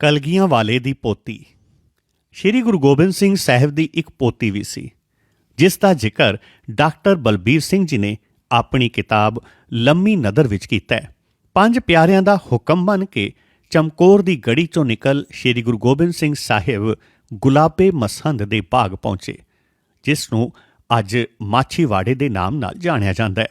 ਕਲਗੀਆਂ ਵਾਲੇ ਦੀ ਪੋਤੀ। ਸ਼੍ਰੀ ਗੁਰੂ ਗੋਬਿੰਦ ਸਿੰਘ ਸਾਹਿਬ ਦੀ ਇੱਕ ਪੋਤੀ ਵੀ ਸੀ, ਜਿਸ ਦਾ ਜ਼ਿਕਰ ਡਾਕਟਰ ਬਲਬੀਰ ਸਿੰਘ ਜੀ ਨੇ ਆਪਣੀ ਕਿਤਾਬ ਲੰਮੀ ਨਦਰ ਵਿੱਚ ਕੀਤਾ ਹੈ। ਪੰਜ ਪਿਆਰਿਆਂ ਦਾ ਹੁਕਮ ਮੰਨ ਕੇ ਚਮਕੌਰ ਦੀ ਗੜੀ ਚੋਂ ਨਿਕਲ ਸ਼੍ਰੀ ਗੁਰੂ ਗੋਬਿੰਦ ਸਿੰਘ ਸਾਹਿਬ ਗੁਲਾਬੇ ਮਸੰਦ ਦੇ ਬਾਗ ਪਹੁੰਚੇ, ਜਿਸ ਨੂੰ ਅੱਜ ਮਾਛੀਵਾੜੇ ਦੇ ਨਾਮ ਨਾਲ ਜਾਣਿਆ ਜਾਂਦਾ ਹੈ।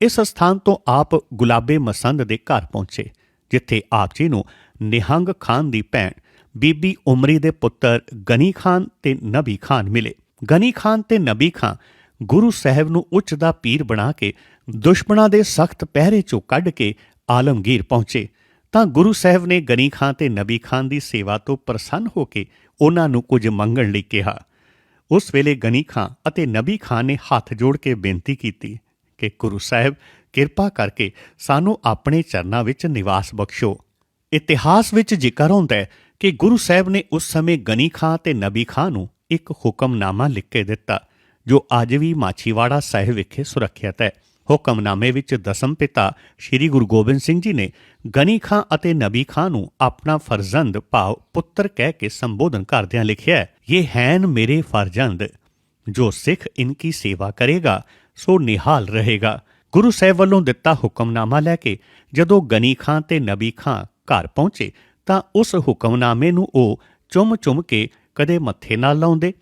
ਇਸ ਸਥਾਨ ਤੋਂ ਆਪ ਗੁਲਾਬੇ ਮਸੰਦ ਦੇ ਘਰ ਪਹੁੰਚੇ। ਜਿੱਥੇ ਆਪ ਜੀ ਨੂੰ ਨਿਹੰਗ ਖਾਨ ਦੀ ਭੈਣ, ਬੀਬੀ ਉਮਰੀ ਦੇ ਪੁੱਤਰ ਗਨੀ ਖਾਨ ਤੇ ਨਬੀ ਖਾਨ ਮਿਲੇ। ਗਨੀ ਖਾਨ ਤੇ ਨਬੀ ਖਾਨ ਗੁਰੂ ਸਾਹਿਬ ਨੂੰ ਉੱਚ ਦਾ ਪੀਰ ਬਣਾ ਕੇ ਦੁਸ਼ਮਣਾਂ ਦੇ ਸਖਤ ਪਹਿਰੇ ਚੋਂ ਕੱਢ ਕੇ ਆਲਮਗੀਰ ਪਹੁੰਚੇ। ਤਾਂ ਗੁਰੂ ਸਾਹਿਬ ਨੇ ਗਨੀ ਖਾਨ ਤੇ ਨਬੀ ਖਾਨ ਦੀ ਸੇਵਾ ਤੋਂ ਪ੍ਰਸੰਨ ਹੋ ਕੇ ਉਹਨਾਂ ਨੂੰ ਕੁਝ ਮੰਗਣ ਲਈ ਕਿਹਾ। ਉਸ ਵੇਲੇ ਗਨੀ ਖਾਂ ਅਤੇ ਨਬੀ ਖਾਂ ਨੇ ਹੱਥ ਜੋੜ ਕੇ ਬੇਨਤੀ ਕੀਤੀ ਕਿ ਗੁਰੂ ਸਾਹਿਬ ਕਿਰਪਾ ਕਰਕੇ ਸਾਨੂੰ ਆਪਣੇ ਚਰਨਾਂ ਵਿੱਚ ਨਿਵਾਸ ਬਖਸ਼ੋ। ਇਤਿਹਾਸ ਵਿੱਚ ਜ਼ਿਕਰ ਹੁੰਦਾ ਹੈ ਕਿ ਗੁਰੂ ਸਾਹਿਬ ਨੇ ਉਸ ਸਮੇਂ ਗਨੀ ਖਾਂ ਤੇ ਨਬੀ ਖਾਂ ਨੂੰ ਇੱਕ ਹੁਕਮਨਾਮਾ ਲਿਖ ਕੇ ਦਿੱਤਾ, ਜੋ ਅੱਜ ਵੀ ਮਾਛੀਵਾੜਾ ਸਾਹਿਬ ਵਿਖੇ ਸੁਰੱਖਿਅਤ ਹੈ। ਹੁਕਮਨਾਮੇ ਵਿੱਚ ਦਸਮ ਪਿਤਾ ਸ੍ਰੀ ਗੁਰੂ ਗੋਬਿੰਦ ਸਿੰਘ ਜੀ ਨੇ ਗਨੀ ਖਾਂ ਅਤੇ ਨਬੀ ਖਾਂ ਨੂੰ ਆਪਣਾ ਫਰਜ਼ੰਦ ਭਾਵ ਪੁੱਤਰ ਕਹਿ ਕੇ ਸੰਬੋਧਨ ਕਰਦਿਆਂ ਲਿਖਿਆ ਹੈ ਇਹ ਹੈਨ ਮੇਰੇ ਫਰਜ਼ੰਦ, ਜੋ ਸਿੱਖ ਇਨਕੀ ਸੇਵਾ ਕਰੇਗਾ, ਸੋ ਨਿਹਾਲ ਰਹੇਗਾ। ਗੁਰੂ ਸਾਹਿਬ ਵੱਲੋਂ ਦਿੱਤਾ ਹੁਕਮਨਾਮਾ ਲੈ ਕੇ ਜਦੋਂ ਗਨੀ ਖਾਂ ਤੇ ਨਬੀ ਖਾਂ ਘਰ ਪਹੁੰਚੇ ਤਾਂ ਉਸ ਹੁਕਮਨਾਮੇ ਨੂੰ ਉਹ ਚੁੰਮ-ਚੁੰਮ ਕੇ ਕਦੇ ਮੱਥੇ ਨਾਲ ਲਾਉਂਦੇ,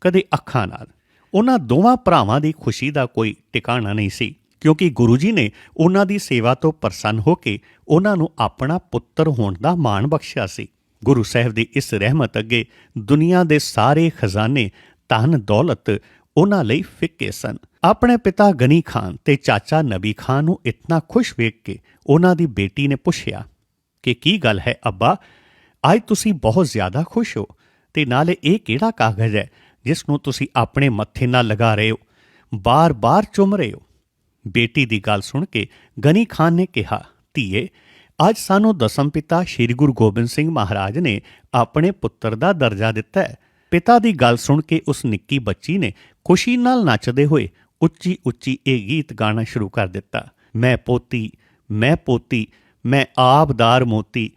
ਕਦੇ ਅੱਖਾਂ ਨਾਲ। ਉਹਨਾਂ ਦੋਵਾਂ ਭਰਾਵਾਂ ਦੀ ਖੁਸ਼ੀ ਦਾ ਕੋਈ ਟਿਕਾਣਾ ਨਹੀਂ ਸੀ, ਕਿਉਂਕਿ ਗੁਰੂ ਜੀ ਨੇ ਉਹਨਾਂ ਦੀ ਸੇਵਾ ਤੋਂ ਪ੍ਰਸੰਨ ਹੋ ਕੇ ਉਹਨਾਂ ਨੂੰ ਆਪਣਾ ਪੁੱਤਰ ਹੋਣ ਦਾ ਮਾਣ ਬਖਸ਼ਿਆ ਸੀ। ਗੁਰੂ ਸਾਹਿਬ ਦੀ ਇਸ ਰਹਿਮਤ ਅੱਗੇ ਦੁਨੀਆ ਦੇ ਸਾਰੇ ਖਜ਼ਾਨੇ ਧਨ ਦੌਲਤ ਉਹਨਾਂ ਲਈ ਫਿੱਕੇ ਸਨ। ਆਪਣੇ ਪਿਤਾ ਗਨੀ ਖਾਨ ਤੇ ਚਾਚਾ ਨਬੀ ਖਾਨ ਨੂੰ ਇਤਨਾ ਖੁਸ਼ ਵੇਖ ਕੇ ਉਹਨਾਂ ਦੀ ਬੇਟੀ ਨੇ ਪੁੱਛਿਆ ਕਿ ਕੀ ਗੱਲ ਹੈ ਅੱਬਾ? ਅੱਜ ਤੁਸੀਂ ਬਹੁਤ ਜ਼ਿਆਦਾ ਖੁਸ਼ ਹੋ ਤੇ ਨਾਲੇ ਇਹ ਕਿਹੜਾ ਕਾਗਜ਼ ਹੈ ਜਿਸ ਨੂੰ ਤੁਸੀਂ ਆਪਣੇ ਮੱਥੇ ਨਾਲ ਲਗਾ ਰਹੇ ਹੋ? ਬਾਰ-ਬਾਰ ਚੁੰਮ ਰਹੇ ਹੋ। ਬੇਟੀ ਦੀ ਗੱਲ ਸੁਣ ਕੇ ਗਨੀ ਖਾਨ ਨੇ ਕਿਹਾ, ਧੀਏ, ਅੱਜ ਸਾਨੂੰ ਦਸਮ ਪਿਤਾ ਸ੍ਰੀ ਗੁਰੂ ਗੋਬਿੰਦ ਸਿੰਘ ਮਹਾਰਾਜ ਨੇ ਆਪਣੇ ਪੁੱਤਰ ਦਾ ਦਰਜਾ ਦਿੱਤਾ ਹੈ। ਪਿਤਾ ਦੀ ਗੱਲ ਸੁਣ ਕੇ ਉਸ ਨਿੱਕੀ ਬੱਚੀ ਨੇ ਖੁਸ਼ੀ ਨਾਲ ਨੱਚਦੇ ਹੋਏ ਉੱਚੀ ਉੱਚੀ ਇਹ ਗੀਤ ਗਾਣਾ ਸ਼ੁਰੂ ਕਰ ਦਿੱਤਾ। ਮੈਂ ਪੋਤੀ ਮੈਂ ਪੋਤੀ, ਮੈਂ ਆਬਦਾਰ ਮੋਤੀ,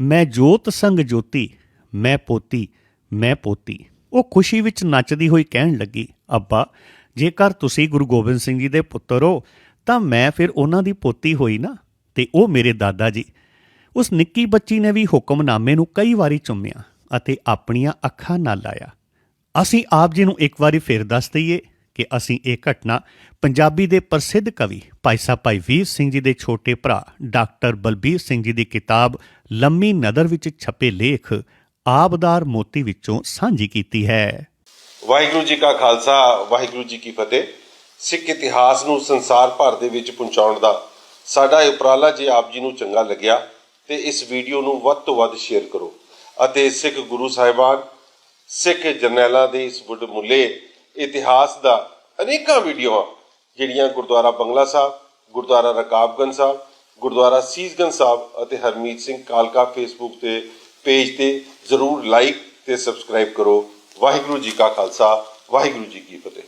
ਮੈਂ ਜੋਤ ਸੰਗ ਜੋਤੀ, ਮੈਂ ਪੋਤੀ ਮੈਂ ਪੋਤੀ। ਉਹ ਖੁਸ਼ੀ ਵਿੱਚ ਨੱਚਦੀ ਹੋਈ ਕਹਿਣ ਲੱਗੀ, ਅੱਬਾ, ਜੇਕਰ ਤੁਸੀਂ ਗੁਰੂ ਗੋਬਿੰਦ ਸਿੰਘ ਜੀ ਦੇ ਪੁੱਤਰ ਹੋ, ਤਾਂ ਮੈਂ ਫਿਰ ਉਹਨਾਂ ਦੀ ਪੋਤੀ ਹੋਈ ਨਾ? ਤੇ ਉਹ ਮੇਰੇ ਦਾਦਾ ਜੀ। ਉਸ ਨਿੱਕੀ ਬੱਚੀ ਨੇ ਵੀ ਹੁਕਮਨਾਮੇ ਨੂੰ ਕਈ ਵਾਰੀ ਚੁੰਮਿਆ ਅਤੇ ਆਪਣੀਆਂ ਅੱਖਾਂ ਨਾਲ ਲਾਇਆ। ਅਸੀਂ ਆਪ ਜੀ ਨੂੰ ਇੱਕ ਵਾਰੀ ਫੇਰ ਦੱਸ ਦਈਏ। ਕਿ ਅਸੀਂ ਇਹ ਘਟਨਾ ਪੰਜਾਬੀ ਦੇ ਪ੍ਰਸਿੱਧ ਕਵੀ ਭਾਈ ਸਾਹਿਬ ਭਾਈ ਵੀਰ ਸਿੰਘ ਜੀ ਦੇ ਛੋਟੇ ਭਰਾ ਡਾਕਟਰ ਬਲਬੀਰ ਸਿੰਘ ਜੀ ਦੀ ਕਿਤਾਬ ਲੰਮੀ ਨਦਰ ਵਿੱਚ ਛਪੇ ਲੇਖ ਆਬਦਾਰ ਮੋਤੀ ਵਿੱਚੋਂ ਸਾਂਝੀ ਕੀਤੀ ਹੈ। ਵਾਹਿਗੁਰੂ ਜੀ ਕਾ ਖਾਲਸਾ, ਵਾਹਿਗੁਰੂ ਜੀ ਕੀ ਫਤਿਹ। ਸਿੱਖ ਇਤਿਹਾਸ ਨੂੰ ਸੰਸਾਰ ਭਰ ਦੇ ਵਿੱਚ ਪਹੁੰਚਾਉਣ ਦਾ ਸਾਡਾ ਇਹ ਉਪਰਾਲਾ ਜੇ ਆਪ ਜੀ ਨੂੰ ਚੰਗਾ ਲੱਗਿਆ, ਤੇ ਇਸ ਵੀਡੀਓ ਨੂੰ ਵੱਧ ਤੋਂ ਵੱਧ ਸ਼ੇਅਰ ਕਰੋ ਅਤੇ ਸਿੱਖ ਗੁਰੂ ਸਾਹਿਬਾਨ, ਸਿੱਖ ਜਰਨੈਲਾਂ ਦੇ ਇਸ ਮੁੱਲੇ ਇਤਿਹਾਸ ਦਾ ਅਨੇਕਾਂ ਵੀਡੀਓਆਂ, ਜਿਹੜੀਆਂ ਗੁਰਦੁਆਰਾ ਬੰਗਲਾ ਸਾਹਿਬ, ਗੁਰਦੁਆਰਾ ਰਕਾਬਗੰਜ ਸਾਹਿਬ, ਗੁਰਦੁਆਰਾ ਸੀਸਗੰਜ ਸਾਹਿਬ ਅਤੇ ਹਰਮੀਤ ਸਿੰਘ ਕਾਲਕਾ ਫੇਸਬੁੱਕ ਤੇ ਪੇਜ ਤੇ ਜ਼ਰੂਰ ਲਾਈਕ ਤੇ ਸਬਸਕ੍ਰਾਈਬ ਕਰੋ। ਵਾਹਿਗੁਰੂ ਜੀ ਕਾ ਖਾਲਸਾ, ਵਾਹਿਗੁਰੂ ਜੀ ਕੀ ਫਤਿਹ।